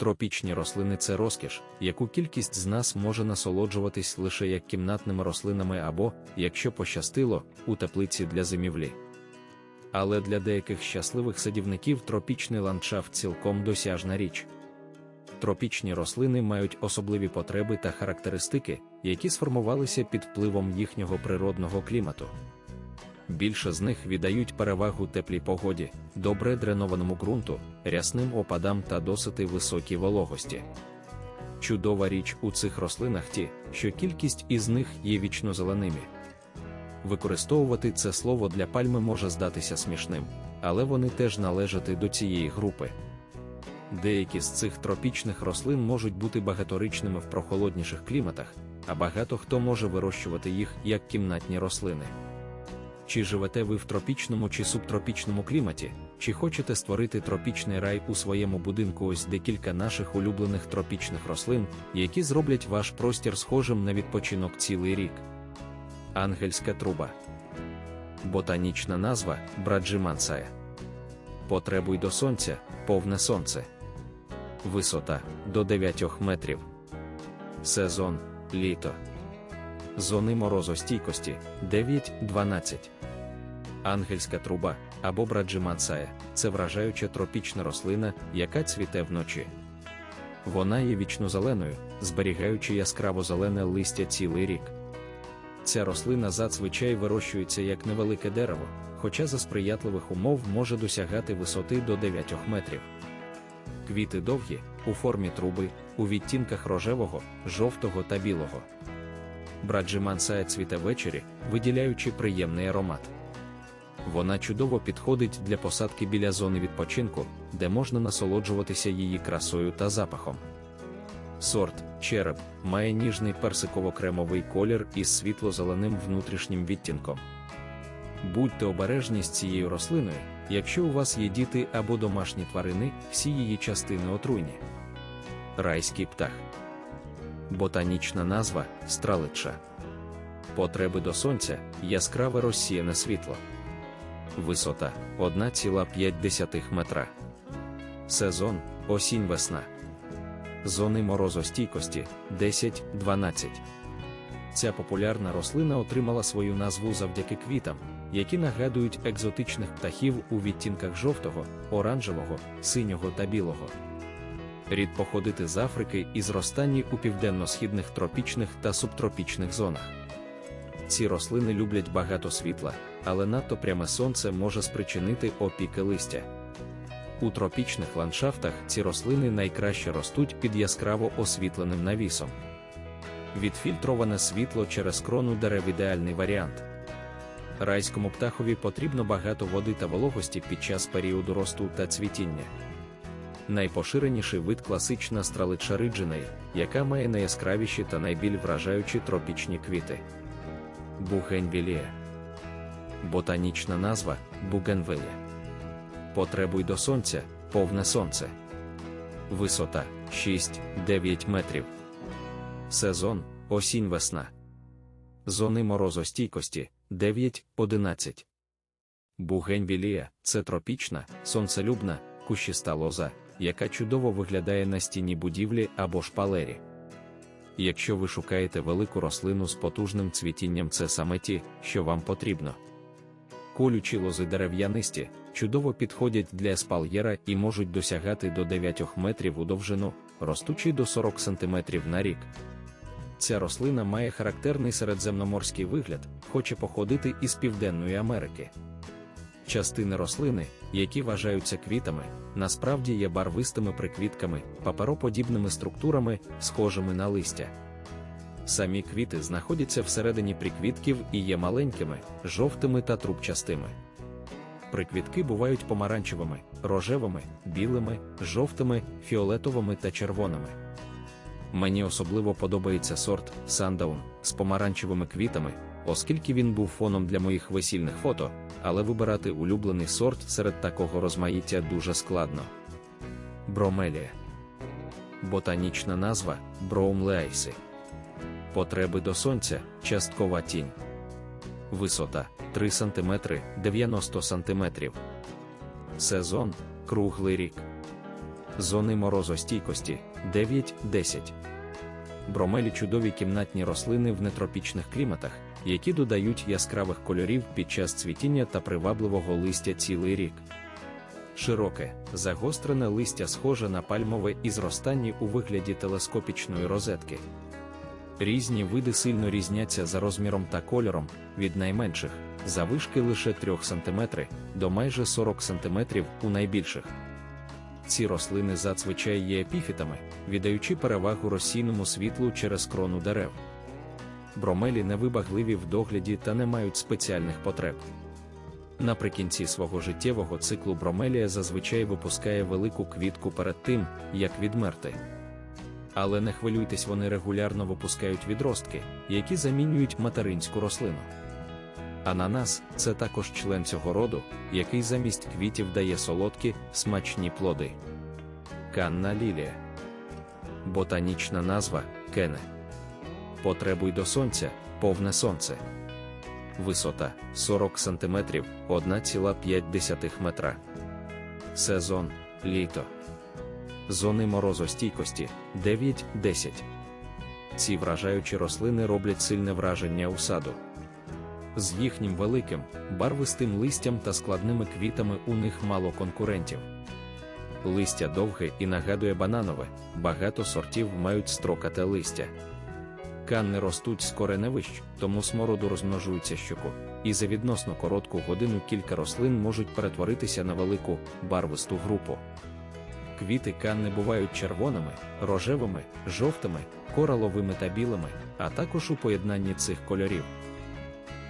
Тропічні рослини це розкіш, яку кількість з нас може насолоджуватись лише як кімнатними рослинами або, якщо пощастило, у теплиці для зимівлі. Але для деяких щасливих садівників тропічний ландшафт цілком досяжна річ. Тропічні рослини мають особливі потреби та характеристики, які сформувалися під впливом їхнього природного клімату. Більше з них віддають перевагу теплій погоді, добре дренованому ґрунту, рясним опадам та досити високій вологості. Чудова річ у цих рослинах ті, що кількість із них є вічнозеленими. Використовувати це слово для пальми може здатися смішним, але вони теж належати до цієї групи. Деякі з цих тропічних рослин можуть бути багаторічними в прохолодніших кліматах, а багато хто може вирощувати їх як кімнатні рослини. Чи живете ви в тропічному чи субтропічному кліматі, чи хочете створити тропічний рай у своєму будинку ось декілька наших улюблених тропічних рослин, які зроблять ваш простір схожим на відпочинок цілий рік. Ангельська труба. Ботанічна назва Браджимансая. Потребуй до сонця, повне сонце. Висота до 9 метрів. Сезон літо. Зони морозостійкості 9-12. Ангельська труба або браджимансая це вражаюча тропічна рослина, яка цвіте вночі. Вона є вічнозеленою, зберігаючи яскраво зелене листя цілий рік. Ця рослина зазвичай вирощується як невелике дерево, хоча за сприятливих умов може досягати висоти до 9 метрів. Квіти довгі, у формі труби, у відтінках рожевого, жовтого та білого. Браджимансая цвіте ввечері, виділяючи приємний аромат. Вона чудово підходить для посадки біля зони відпочинку, де можна насолоджуватися її красою та запахом. Сорт череп має ніжний персиково-кремовий колір із світло-зеленим внутрішнім відтінком. Будьте обережні з цією рослиною, якщо у вас є діти або домашні тварини, всі її частини отруйні. Райський птах. Ботанічна назва стралича. Потреби до сонця яскраве розсіяне світло. Висота 1,5 метра. Сезон осінь весна. Зони морозостійкості 10-12. Ця популярна рослина отримала свою назву завдяки квітам, які нагадують екзотичних птахів у відтінках жовтого, оранжевого, синього та білого. Рід походити з Африки і зростанні у південно-східних тропічних та субтропічних зонах. Ці рослини люблять багато світла, але надто пряме сонце може спричинити опіки листя. У тропічних ландшафтах ці рослини найкраще ростуть під яскраво освітленим навісом. Відфільтроване світло через крону дерев ідеальний варіант. Райському птахові потрібно багато води та вологості під час періоду росту та цвітіння. Найпоширеніший вид класична стралича риджиної, яка має найяскравіші та найбіль вражаючі тропічні квіти. Бугенвілія. Ботанічна назва Бугенвилія. Потребуй до сонця, повне сонце. Висота 6-9 метрів. Сезон осінь весна. Зони морозостійкості 9-11. Бугенвілія це тропічна, сонцелюбна, кущиста лоза, яка чудово виглядає на стіні будівлі або шпалері. Якщо ви шукаєте велику рослину з потужним цвітінням, це саме ті, що вам потрібно. Колючі лози дерев'янисті, чудово підходять для еспальєра і можуть досягати до 9 метрів у довжину, ростучи до 40 см на рік. Ця рослина має характерний середземноморський вигляд, хоче походити із Південної Америки. Частини рослини, які вважаються квітами, насправді є барвистими приквітками, папероподібними структурами, схожими на листя. Самі квіти знаходяться всередині приквітків і є маленькими, жовтими та трубчастими. Приквітки бувають помаранчевими, рожевими, білими, жовтими, фіолетовими та червоними. Мені особливо подобається сорт Сандаун з помаранчевими квітами, оскільки він був фоном для моїх весільних фото, але вибирати улюблений сорт серед такого розмаїття дуже складно. Бромелія. Ботанічна назва Броумлеайси. Потреби до сонця часткова тінь. Висота 3 см 90 см. Сезон круглий рік. Зони морозостійкості 9-10. Бромелі чудові кімнатні рослини в нетропічних кліматах, які додають яскравих кольорів під час цвітіння та привабливого листя цілий рік. Широке, загострене листя схоже на пальмове і зростання у вигляді телескопічної розетки. Різні види сильно різняться за розміром та кольором, від найменших завишки лише 3 см до майже 40 см у найбільших. Ці рослини зазвичай є епіфітами, віддаючи перевагу російному світлу через крону дерев. Бромелі невибагливі в догляді та не мають спеціальних потреб. Наприкінці свого життєвого циклу бромелія зазвичай випускає велику квітку перед тим, як відмерти. Але не хвилюйтесь, вони регулярно випускають відростки, які замінюють материнську рослину. Ананас це також член цього роду, який замість квітів дає солодкі, смачні плоди. Канна лілія. Ботанічна назва кене. Потребуй до сонця, повне сонце. Висота 40 см 1,5 метра. Сезон літо. Зони морозостійкості 9-10. Ці вражаючі рослини роблять сильне враження у саду. З їхнім великим, барвистим листям та складними квітами у них мало конкурентів. Листя довге і нагадує бананове, багато сортів мають строкате листя. Канни ростуть з кореневищ, тому смороду розмножуються щоку, і за відносно коротку годину кілька рослин можуть перетворитися на велику, барвисту групу. Квіти канни бувають червоними, рожевими, жовтими, кораловими та білими, а також у поєднанні цих кольорів.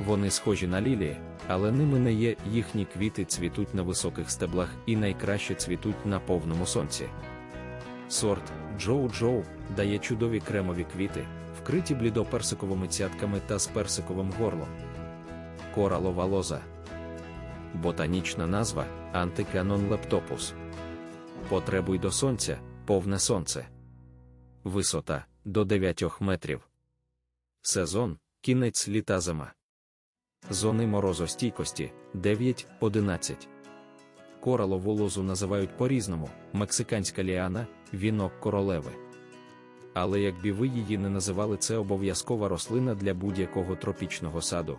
Вони схожі на лілії, але ними не є їхні квіти цвітуть на високих стеблах і найкраще цвітуть на повному сонці. Сорт Джоу-Джоу дає чудові кремові квіти, вкриті блідоперсиковими цятками та з персиковим горлом. Коралова лоза. Ботанічна назва Антиканон лептопус. Потребуй до сонця, повне сонце. Висота до 9 метрів. Сезон кінець літа зима. Зони морозостійкості 9-11. Коралову лозу називають по-різному: мексиканська ліана, вінок королеви. Але якби ви її не називали, це обов'язкова рослина для будь-якого тропічного саду.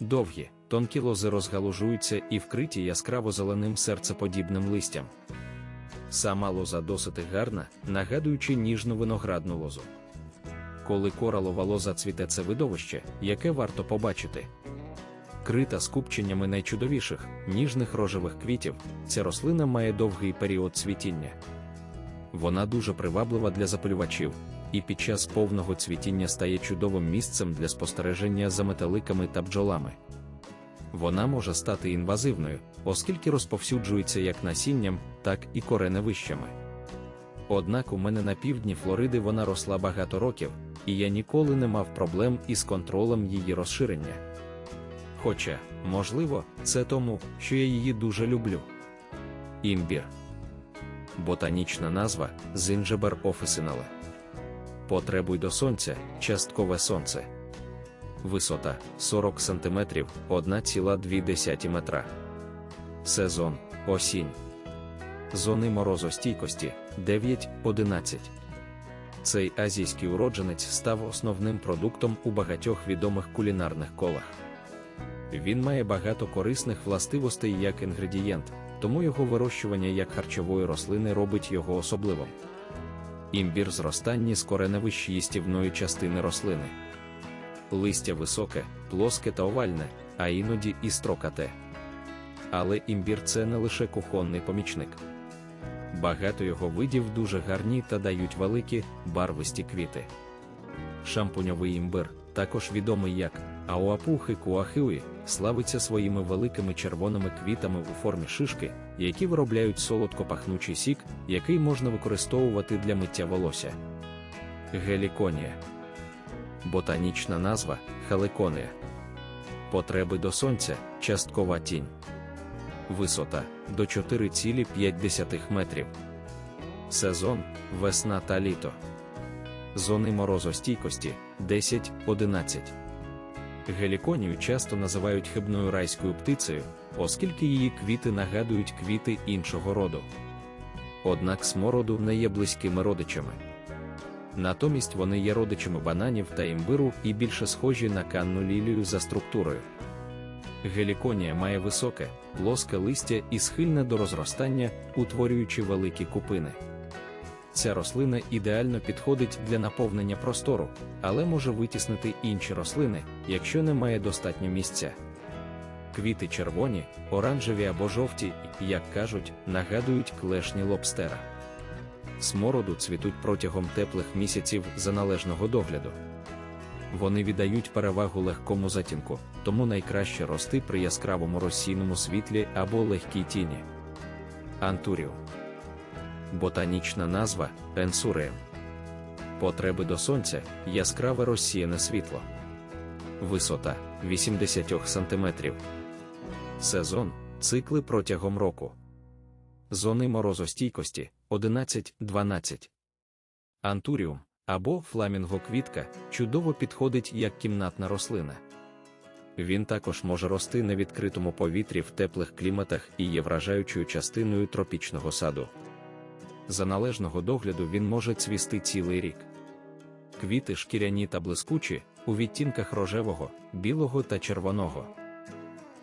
Довгі, тонкі лози розгалужуються і вкриті яскраво зеленим серцеподібним листям. Сама лоза досить гарна, нагадуючи ніжну виноградну лозу. Коли коралова лоза цвіте це видовище, яке варто побачити. Крита скупченнями найчудовіших, ніжних рожевих квітів, ця рослина має довгий період цвітіння. Вона дуже приваблива для запалювачів, і під час повного цвітіння стає чудовим місцем для спостереження за метеликами та бджолами. Вона може стати інвазивною, оскільки розповсюджується як насінням, так і кореневищами. Однак у мене на півдні Флориди вона росла багато років, і я ніколи не мав проблем із контролем її розширення. Хоча, можливо, це тому, що я її дуже люблю. Імбір. Ботанічна назва Зинджебер офісинале. Потребуй до сонця, часткове сонце. Висота 40 см 1,2 метра. Сезон осінь. Зони морозостійкості 9-11. Цей азійський уродженець став основним продуктом у багатьох відомих кулінарних колах. Він має багато корисних властивостей як інгредієнт, тому його вирощування як харчової рослини робить його особливим. Імбір зростання з кореневищ їстівної частини рослини. Листя високе, плоске та овальне, а іноді і строкате. Але імбір це не лише кухонний помічник. Багато його видів дуже гарні та дають великі, барвисті квіти. Шампуньовий імбир, також відомий як ауапухи куахиуї, славиться своїми великими червоними квітами у формі шишки, які виробляють солодко-пахнучий сік, який можна використовувати для миття волосся. Геліконія. Ботанічна назва халиконія. Потреби до сонця, часткова тінь. Висота до 4,5 метрів. Сезон весна та літо. Зони морозостійкості 10-11. Геліконію часто називають хибною райською птицею, оскільки її квіти нагадують квіти іншого роду. однак смороду не є близькими родичами. Натомість вони є родичами бананів та імбиру і більше схожі на канну лілію за структурою. Геліконія має високе, плоске листя і схильне до розростання, утворюючи великі купини. Ця рослина ідеально підходить для наповнення простору, але може витіснити інші рослини, якщо немає достатньо місця. Квіти червоні, оранжеві або жовті, як кажуть, нагадують клешні лобстера. Смороду цвітуть протягом теплих місяців за належного догляду. Вони віддають перевагу легкому затінку, тому найкраще рости при яскравому розсійному світлі або легкій тіні. Антуріум. Ботанічна назва енсуреум. Потреби до сонця яскраве розсіяне світло. Висота 80 см. Сезон цикли протягом року. Зони морозостійкості 11-12. Антуріум або фламінго-квітка чудово підходить як кімнатна рослина. Він також може рости на відкритому повітрі в теплих кліматах і є вражаючою частиною тропічного саду. За належного догляду він може цвісти цілий рік. Квіти шкіряні та блискучі у відтінках рожевого, білого та червоного.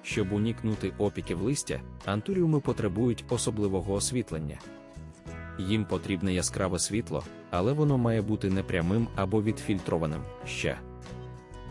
Щоб уникнути опіків листя, антуріуми потребують особливого освітлення. Їм потрібне яскраве світло, але воно має бути непрямим або відфільтрованим ще.